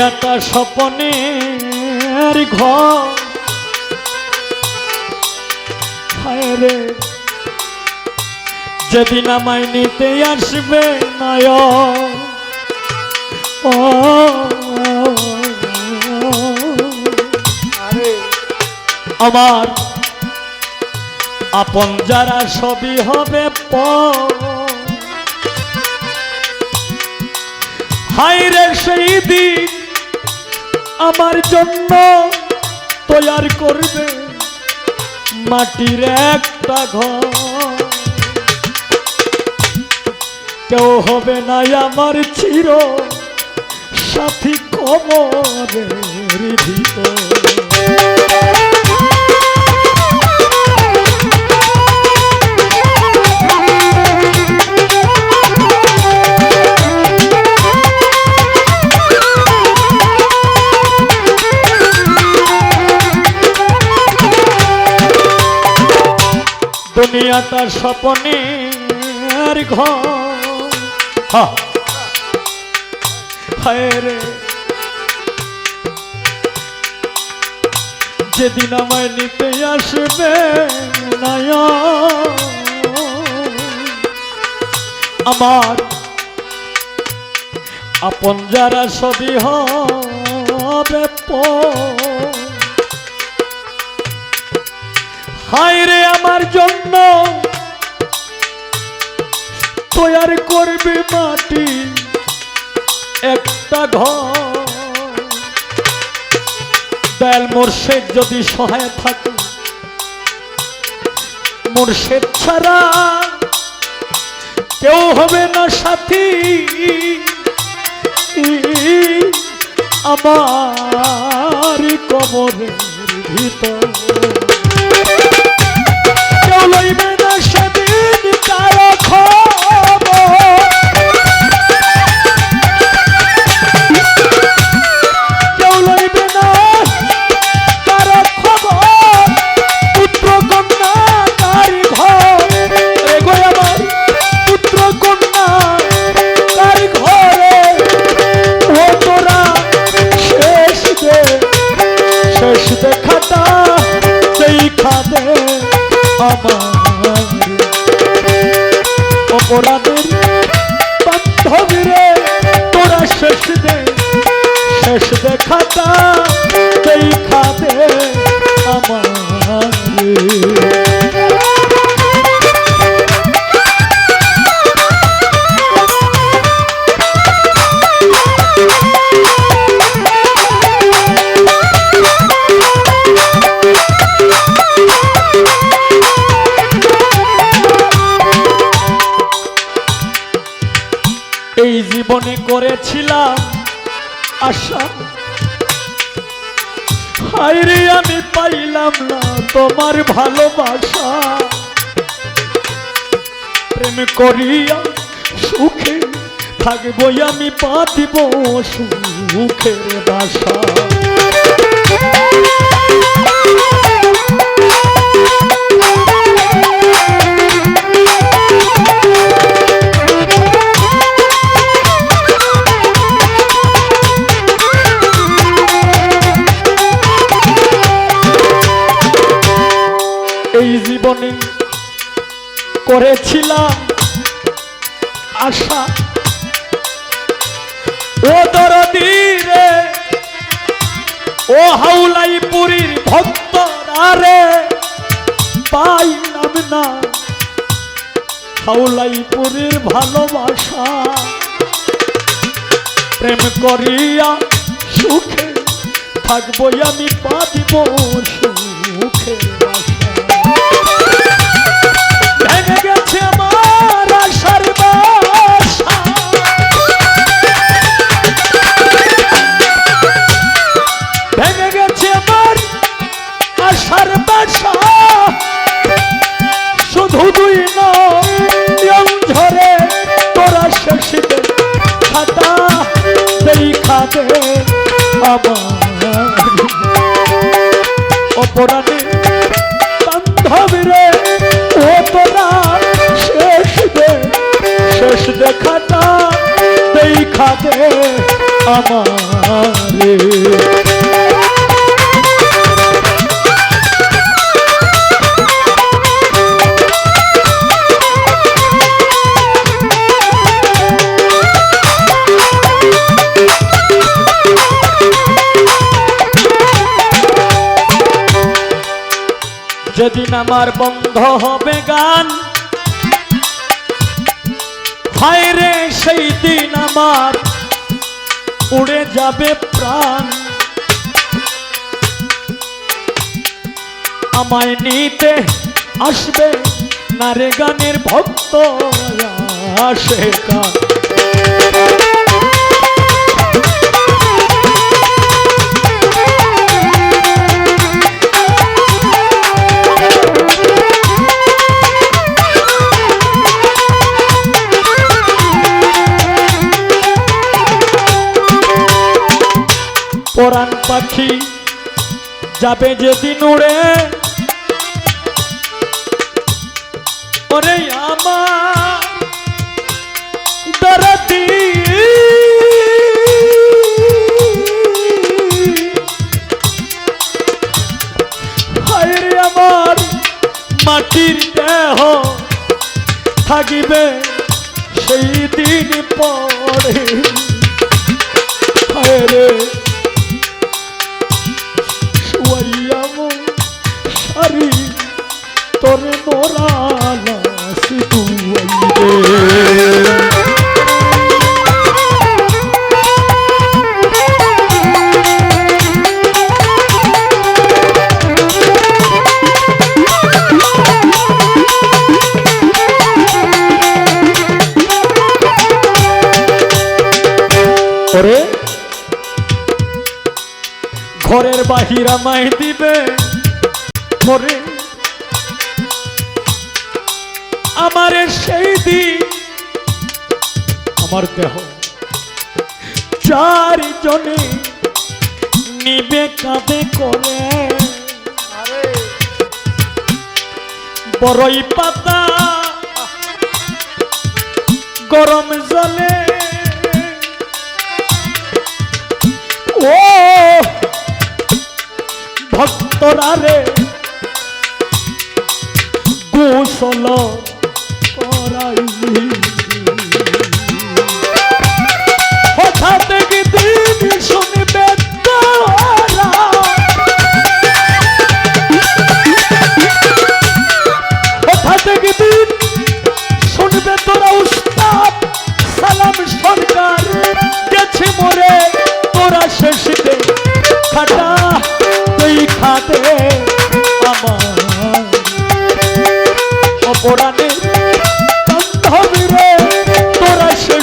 দুনিয়াটা স্বপনের ঘর। রে যেদিন আমায় নিতে আসবে নয় ও আমার আপন যারা সবই হবে প। হাইরে সেই দিন আমার জন্য তৈয়ার করবে মাটির একটা ঘর। কেউ হবে না আমার চির সাথী কবরের ভিতর। দুনিয়াটা স্বপনের ঘর। যেদিন আমায় নিতে আসবে আমার আপন যারা সবই হবে হায় রে আমার জন্য। তৈয়ার করবে মাটি, একটা ঘর। দয়াল মোর্শেদ যদি সহায় থাকে, মোর্শেদ ছাড়া কেউ হবে না সাথী। আমার কবরের ভিতর। আমার অপরাধের বান্ধবীরে তোরা শেষ দে শেষ দেখাটা সেই করেছিলাম আশা। হাইরে আমি পাইলাম না তোমার ভালোবাসা। প্রেম করিয়া সুখে থাকব আমি পাতিব সুখের বাসা। করেছিলাম আশা। ও দরদি রে, ও হাউলাই পুরীর ভক্ত রে পাইলাম না। হাউলাই পুরীর ভালোবাসা প্রেম করিয়া সুখে থাকব আমি পাতিব সুখের আমার শেষ দে শেষ দেখাটা দেই খাতে আমার। যেদিন আমার বন্ধ হবে গান, হায় রে সেই দিন আমার উড়ে যাবে প্রাণ। আমায় নিতে আসবে নারে গানের ভক্ত, আসে গান পাখি যাবে যেদিন উড়ে। ওরে আমার ঘরের বাহিরা মাই দিবে। ঘরে আমার সেই দিন আমার দেহ চারজনে নিবে কাঁধে করে। বড়ই পাতা, গরম জলে ভক্তরা রে। গোসল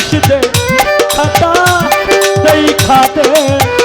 তোরা শেষ দে। খাটা তুই খাতে আমার